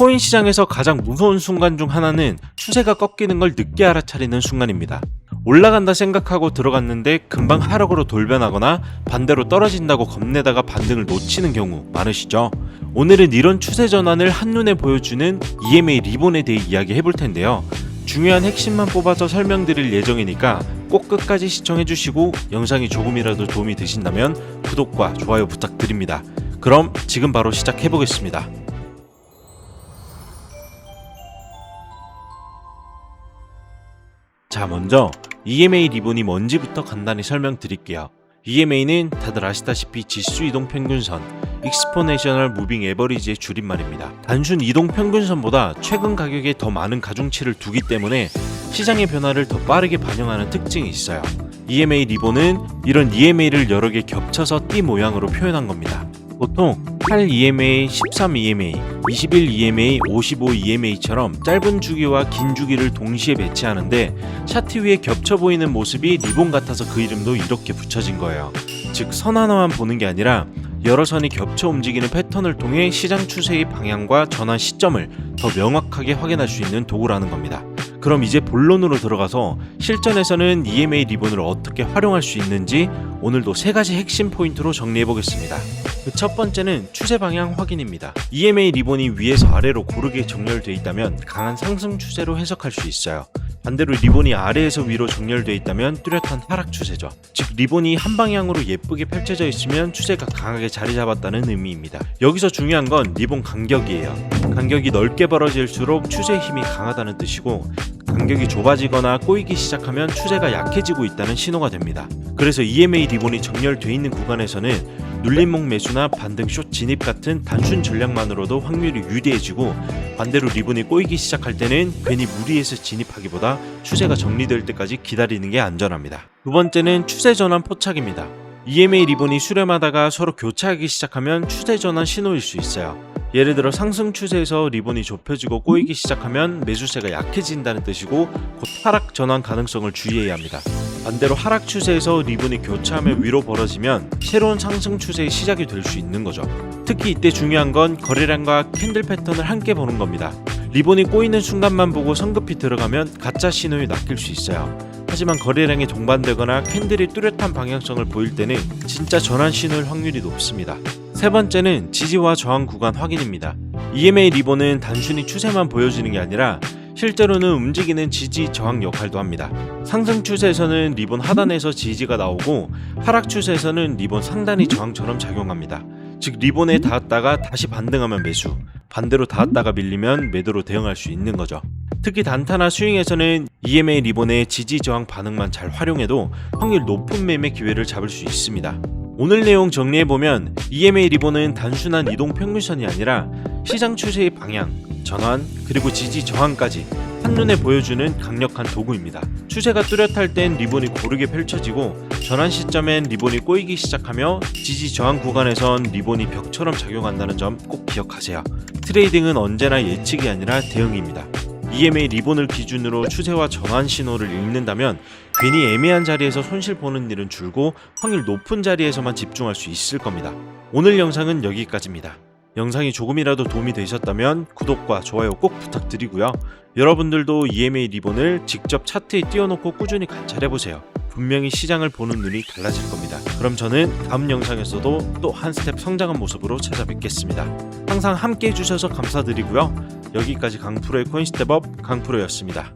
코인 시장에서 가장 무서운 순간 중 하나는 추세가 꺾이는 걸 늦게 알아차리는 순간입니다. 올라간다 생각하고 들어갔는데 금방 하락으로 돌변하거나 반대로 떨어진다고 겁내다가 반등을 놓치는 경우 많으시죠? 오늘은 이런 추세 전환을 한눈에 보여주는 EMA 리본에 대해 이야기해 볼 텐데요. 중요한 핵심만 뽑아서 설명드릴 예정이니까 꼭 끝까지 시청해 주시고 영상이 조금이라도 도움이 되신다면 구독과 좋아요 부탁드립니다. 그럼 지금 바로 시작해 보겠습니다. 자, 먼저 EMA 리본이 뭔지부터 간단히 설명드릴게요. EMA는 다들 아시다시피 지수 이동 평균선, 익스포네셔널 무빙 에버리지의 줄임말입니다. 단순 이동 평균선보다 최근 가격에 더 많은 가중치를 두기 때문에 시장의 변화를 더 빠르게 반영하는 특징이 있어요. EMA 리본은 이런 EMA를 여러 개 겹쳐서 띠 모양으로 표현한 겁니다. 보통 8 EMA, 13 EMA, 21 EMA, 55 EMA처럼 짧은 주기와 긴 주기를 동시에 배치하는데 차트 위에 겹쳐 보이는 모습이 리본 같아서 그 이름도 이렇게 붙여진 거예요. 즉 선 하나만 보는 게 아니라 여러 선이 겹쳐 움직이는 패턴을 통해 시장 추세의 방향과 전환 시점을 더 명확하게 확인할 수 있는 도구라는 겁니다. 그럼 이제 본론으로 들어가서 실전에서는 EMA 리본을 어떻게 활용할 수 있는지 오늘도 세 가지 핵심 포인트로 정리해 보겠습니다. 그 첫 번째는 추세 방향 확인입니다. EMA 리본이 위에서 아래로 고르게 정렬되어 있다면 강한 상승 추세로 해석할 수 있어요. 반대로 리본이 아래에서 위로 정렬되어 있다면 뚜렷한 하락 추세죠. 즉 리본이 한 방향으로 예쁘게 펼쳐져 있으면 추세가 강하게 자리 잡았다는 의미입니다. 여기서 중요한 건 리본 간격이에요. 간격이 넓게 벌어질수록 추세 힘이 강하다는 뜻이고 간격이 좁아지거나 꼬이기 시작하면 추세가 약해지고 있다는 신호가 됩니다. 그래서 EMA 리본이 정렬돼 있는 구간에서는 눌림목 매수나 반등 숏 진입 같은 단순 전략만으로도 확률이 유리해지고 반대로 리본이 꼬이기 시작할 때는 괜히 무리해서 진입하기보다 추세가 정리될 때까지 기다리는 게 안전합니다. 두 번째는 추세 전환 포착입니다. EMA 리본이 수렴하다가 서로 교차하기 시작하면 추세 전환 신호일 수 있어요. 예를 들어 상승 추세에서 리본이 좁혀지고 꼬이기 시작하면 매수세가 약해진다는 뜻이고 곧 하락 전환 가능성을 주의해야 합니다. 반대로 하락 추세에서 리본이 교차하며 위로 벌어지면 새로운 상승 추세의 시작이 될 수 있는 거죠. 특히 이때 중요한 건 거래량과 캔들 패턴을 함께 보는 겁니다. 리본이 꼬이는 순간만 보고 성급히 들어가면 가짜 신호에 낚일 수 있어요. 하지만 거래량이 동반되거나 캔들이 뚜렷한 방향성을 보일 때는 진짜 전환 신호일 확률이 높습니다. 세 번째는 지지와 저항 구간 확인입니다. EMA 리본은 단순히 추세만 보여주는 게 아니라 실제로는 움직이는 지지 저항 역할도 합니다. 상승 추세에서는 리본 하단에서 지지가 나오고 하락 추세에서는 리본 상단이 저항처럼 작용합니다. 즉 리본에 닿았다가 다시 반등하면 매수, 반대로 닿았다가 밀리면 매도로 대응할 수 있는 거죠. 특히 단타나 스윙에서는 EMA 리본의 지지 저항 반응만 잘 활용해도 확률 높은 매매 기회를 잡을 수 있습니다. 오늘 내용 정리해보면 EMA 리본은 단순한 이동 평균선이 아니라 시장 추세의 방향, 전환, 그리고 지지 저항까지 한눈에 보여주는 강력한 도구입니다. 추세가 뚜렷할 땐 리본이 고르게 펼쳐지고 전환 시점엔 리본이 꼬이기 시작하며 지지 저항 구간에선 리본이 벽처럼 작용한다는 점 꼭 기억하세요. 트레이딩은 언제나 예측이 아니라 대응입니다. EMA 리본을 기준으로 추세와 전환 신호를 읽는다면 괜히 애매한 자리에서 손실 보는 일은 줄고 확률 높은 자리에서만 집중할 수 있을 겁니다. 오늘 영상은 여기까지입니다. 영상이 조금이라도 도움이 되셨다면 구독과 좋아요 꼭 부탁드리고요. 여러분들도 EMA 리본을 직접 차트에 띄워놓고 꾸준히 관찰해보세요. 분명히 시장을 보는 눈이 달라질 겁니다. 그럼 저는 다음 영상에서도 또 한 스텝 성장한 모습으로 찾아뵙겠습니다. 항상 함께 해주셔서 감사드리고요. 여기까지 강프로의 코인스텝업 강프로였습니다.